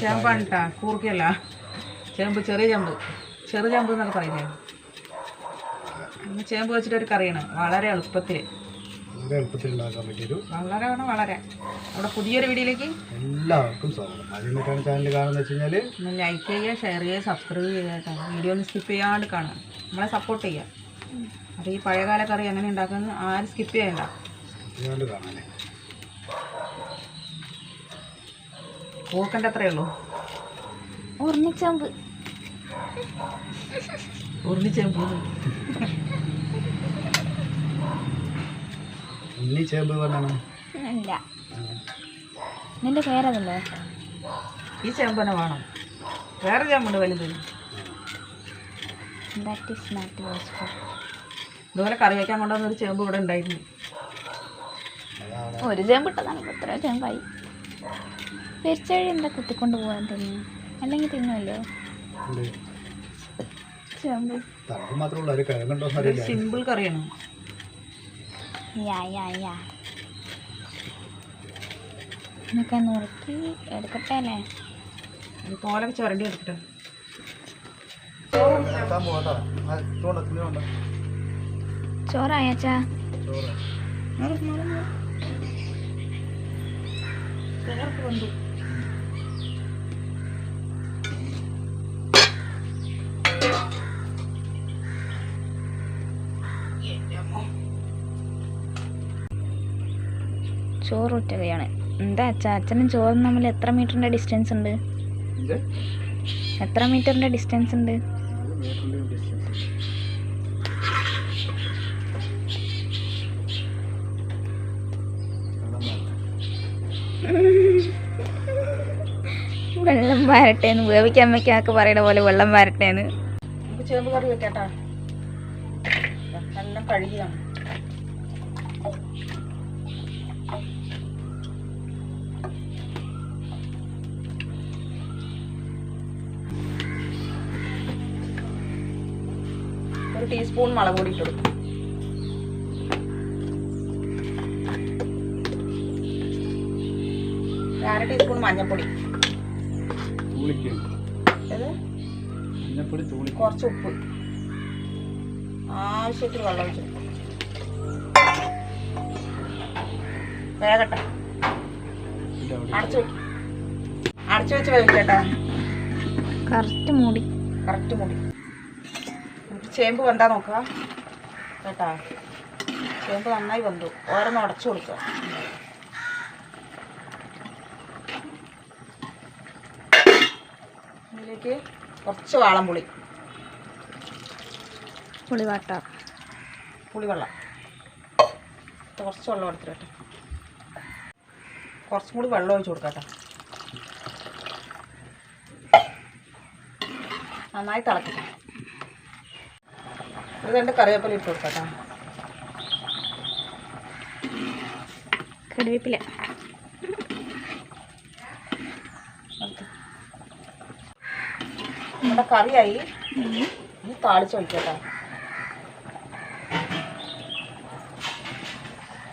ചേമ്പാണ് കേട്ടാ കൂർക്കയല്ല. ചേമ്പ് ചെറിയ ചേമ്പ്. ചെറു ചേമ്പ് എന്നൊക്കെ പറയില്ലേ ചേമ്പ് വെച്ചിട്ട് ഒരു കറിയാണ് വളരെ എളുപ്പത്തിൽ വളരെ എളുപ്പത്തിൽ ഉണ്ടാക്കാൻ പറ്റിയൊരു വളരെ വേണം വളരെ. നമ്മുടെ പുതിയൊരു വീഡിയോയിലേക്ക് എല്ലാവർക്കും സ്വാഗതം. ആദ്യമായിട്ടാണ് ചാനൽ കാണുന്നത് വെച്ച് കഴിഞ്ഞാൽ ഒന്ന് ലൈക്ക് ചെയ്യുക ഷെയർ ചെയ്യുക സബ്സ്ക്രൈബ് ചെയ്യുക വീഡിയോ ഒന്ന് സ്കിപ്പ് ചെയ്യാണ്ട് കാണുക. നമ്മളെ സപ്പോർട്ട് ചെയ്യുക. അപ്പോൾ ഈ പഴയകാല കറി എങ്ങനെ ഉണ്ടാക്കുന്നത് ആരും സ്കിപ്പ് ചെയ്യണ്ട. ചെയ്യാണ്ട് കാണാനേ കൂർക്കന്റെ അത്രയേ ഉള്ളൂ ഉരുണിച്ചമ്പ് ഉരുളി ചേമ്പ് ഉണ്ണി ചേമ്പ് പറഞ്ഞാണ് ഇല്ല നിന്റെ പേരതല്ലേ? ഈ ചേമ്പനെ വേണം. വേറെ ചേമ്പുണ്ട് വലുത്. ദാറ്റ് ഈസ് നോട്ട് യൂസ്ഫുൾ ഇതുപോലെ കറി വയ്ക്കാൻ കൊണ്ടുവന്ന ഒരു ചേമ്പ് ഇവിടെ ഉണ്ടായിരുന്നു. ഒരു ചേമ്പ് ഇട്ടതാണ് ഇപ്പൊ ഇത്ര ചേമ്പായി. പെരിച്ചഴി എന്താ? കുത്തിക്കൊണ്ട് പോകാൻ തിന്നു അല്ലെങ്കിൽ തിന്നുമല്ലോ കിഴങ്ങുണ്ടോ സിമ്പിൾ കറിയാണ്. യാ യാ യാ. എന്നൊക്കെ നുറുക്കി എടുക്കട്ടെ അല്ലേ? ഇതുപോലെ ചുരണ്ടി എടുക്കട്ടെ ചോറായച്ചാ ചോറ്. വന്നു ചോറ് ഉറ്റകയാണ് എന്താ അച്ഛാ അച്ഛനും ചോറും തമ്മിൽ എത്ര മീറ്ററിന്റെ ഡിസ്റ്റൻസ് ഉണ്ട്? എത്ര മീറ്ററിന്റെ ഡിസ്റ്റൻസ് ഉണ്ട്? വെള്ളം വാരട്ടേന്ന്. വേവിക്കാൻ വെക്കാക്ക് പറയണ പോലെ വെള്ളം വരട്ടേന്ന്. നമുക്ക് ചേമ്പ് കറി വെക്കാട്ടാ. നല്ല കഴുകിയാണ് ഒരു ടീസ്പൂൺ മുളക് പൊടി ഇട്ടു അര ടീസ്പൂൺ മഞ്ഞൾപ്പൊടി. കുറച്ച് ഉപ്പ്. ആവശ്യത്തിന് വെള്ളം ഒഴിച്ചു വേഗട്ടെ. അടച്ചു വെക്കും. അടച്ചു വെച്ച് വേവിക്കട്ടെ കറക്റ്റ് മൂടി. കറക്റ്റ് മുടി. ചേമ്പ് വെന്താ നോക്കുക. കേട്ടാ? ചേമ്പ് നന്നായി വെന്തു. ഓരോന്ന് അടച്ചു കൊടുക്കുക. ഇതിലേക്ക് കുറച്ച് വാളംപുളി. പുളിവാട്ട. പുളിവെള്ളം. കുറച്ച് വെള്ളം എടുത്തിട്ട് കുറച്ചും കൂടി വെള്ളം ഒഴിച്ച് കൊടുക്കട്ടെ നന്നായി തിളക്കട്ടെ രണ്ട് കറിവേപ്പില ഇട്ട് കൊടുക്കാം കറിവേപ്പില. നമ്മുടെ കറിയായി. ഇനി താളിച്ച് ഒഴിക്കട്ടോ.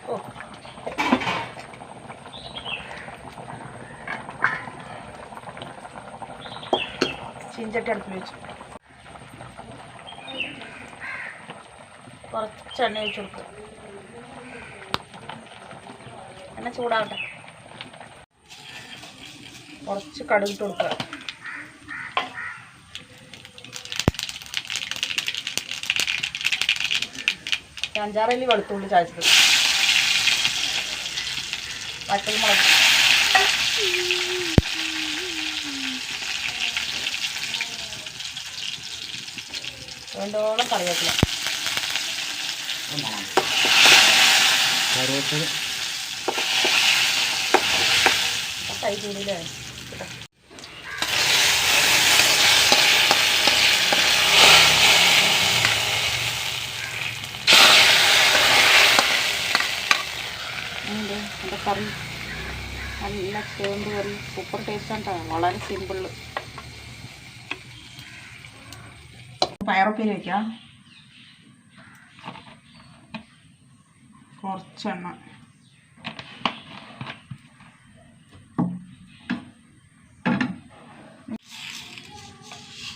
ഓ. ചീഞ്ചട്ടി അടുപ്പിൽ വെച്ചു. കുറച്ച് എണ്ണ ഒഴിച്ച് കൊടുക്കുക എണ്ണ ചൂടാവട്ടെ. കുറച്ച് കടുകിട്ട് കൊടുക്കുക അഞ്ചാറല്ലി വെളുത്തുള്ളി ചായച്ചത് പച്ചമുളക് വേണ്ടോളം കറിവേപ്പില. കറിവേപ്പില കൈ ചൂടിയില്ലേ ഉണ്ട് എന്റെ കറി നല്ല ചേമ്പ് കറി സൂപ്പർ ടേസ്റ്റാണ് വളരെ സിമ്പിൾ പയറൊക്കെ വയ്ക്കാം കുറച്ചെണ്ണ.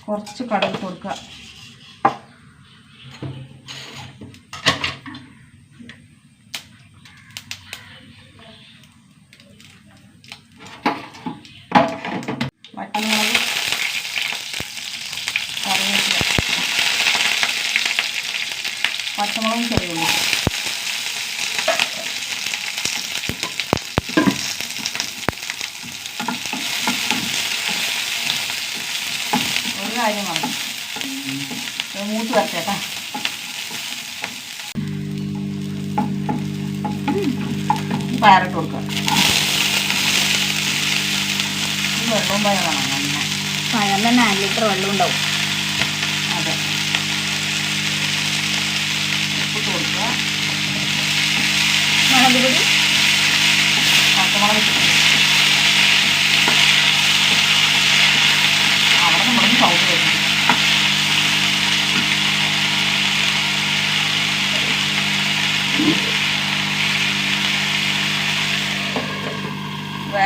കുറച്ച് കടുക് കൊടുക്കുക. വറ്റൽമുളക് കറിവേപ്പില. പച്ചമുളകും ചെറിയ ഉള്ളി ഒരു കാര്യം വേണം ഇത് മൂത്ത് വരച്ചേട്ടാ പയറിട്ട് കൊടുക്കുക വെള്ളവും പയറാണ് വേണം പഴം തന്നെ നാല് ലിറ്റർ വെള്ളം ഉണ്ടാവും. അതെ. ഉപ്പിട്ട് കൊടുക്കുക. മുളക് പൊടി? പച്ചമുളക് ഇട്ട് കൊടുക്കുക. അവിടെ നമ്മുടെ സൗണ്ട് വരുന്നു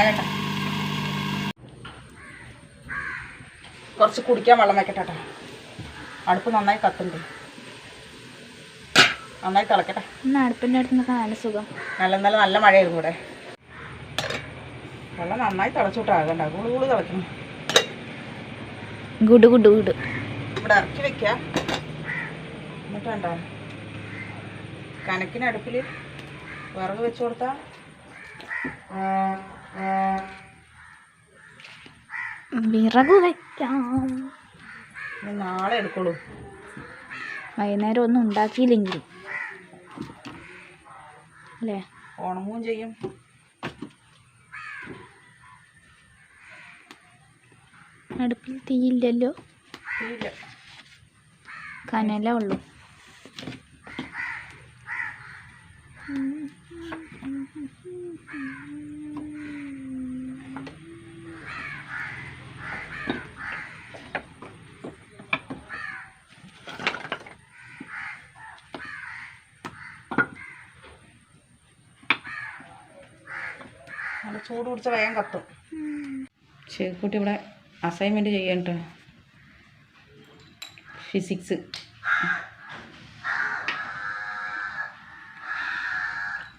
വേഗട്ടെ കുറച്ച് കുടിക്കാൻ വെള്ളം വെക്കട്ടെ കേട്ടോ. അടുപ്പ് നന്നായി കത്തുണ്ട്. നന്നായി തിളക്കട്ടെ. അടുപ്പിന്റെ അടുത്ത് നല്ല സുഖം. നല്ല നല്ല നല്ല മഴയായിരുന്നു ഇവിടെ. വെള്ളം നന്നായി തിളച്ചിട്ടാകണ്ട കൂൾ കൂൾ തിളക്കണം ഗുഡ് ഗുഡ് ഗുഡ്. ഇവിടെ ഇറക്കി വെക്കുക എന്നിട്ട് വേണ്ട. കനക്കിന് അടുപ്പിൽ വിറക് വെച്ച് കൊടുത്താൽ വിറക് വയ്ക്കാം നാളെ എടുക്കുള്ളൂ. വൈകുന്നേരം ഒന്നും ഉണ്ടാക്കിയില്ലെങ്കിലും. അല്ലേ? ഉണങ്ങുകയും ചെയ്യും. അടുപ്പിൽ തീയില്ലല്ലോ? കനലേ കനല ഉള്ളു. നല്ല ചൂട് പിടിച്ച വേഗം കത്തും. ചേക്കുട്ടി ഇവിടെ അസൈൻമെന്റ് ചെയ്യണ്ട. ഫിസിക്സ്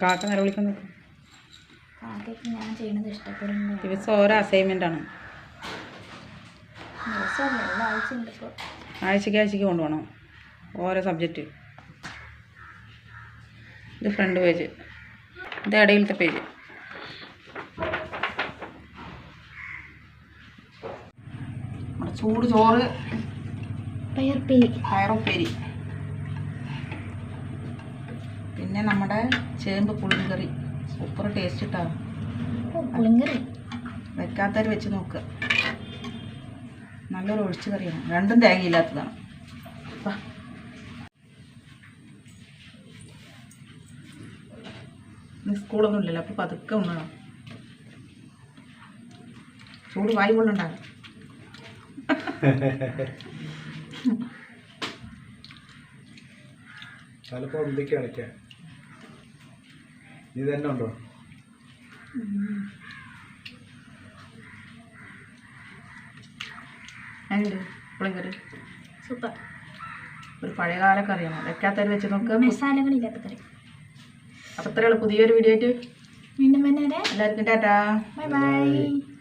കാക്ക നിലവിളിക്കുന്നു ഞാൻ ചെയ്യണത് ഇഷ്ടപ്പെടുന്നു ദിവസം ഓരോ അസൈൻമെന്റ് ആണ്. ആഴ്ചക്ക് ആഴ്ചക്ക് കൊണ്ടുപോകണം. ഓരോ സബ്ജക്റ്റ് ഇത് ഫ്രണ്ട് പേജ് ഇത് ഇടയിലത്തെ പേജ് നമ്മുടെ ചൂട് ചോറ്. പയർപ്പേരി. പയറുപ്പേരി. പിന്നെ നമ്മുടെ ചേമ്പ് പുളിങ്കറി. സൂപ്പർ ടേസ്റ്റ് ഇട്ടാ ഓ പുളിങ്കറി. വെക്കാത്തവർ വെച്ച് നോക്കുക നല്ലൊരു ഒഴിച്ചു കറിയാണ്. രണ്ടും തേങ്ങയില്ലാത്തതാണ്. സ്കൂളൊന്നും ഇല്ലല്ലോ അപ്പോൾ പതുക്കെ ഉണ്ണണം ചൂട് വായി കൊണ്ടുണ്ടാകും ചിലപ്പോൾ ഉള്ളിക്ക് അടയ്ക്കാം ഇത് തന്നെ ഉണ്ടോ? സൂപ്പർ. ഒരു പഴയകാല കറിയാണ് വെക്കാത്തവർ വെച്ച് നോക്കുക മസാലകളില്ലാത്ത കറി. അപ്പോൾ ഇത്രയുള്ള പുതിയൊരു വീഡിയോ ആയിട്ട്. വീണ്ടും വന്നേരെ എല്ലാവർക്കും ടാറ്റാ. Bye bye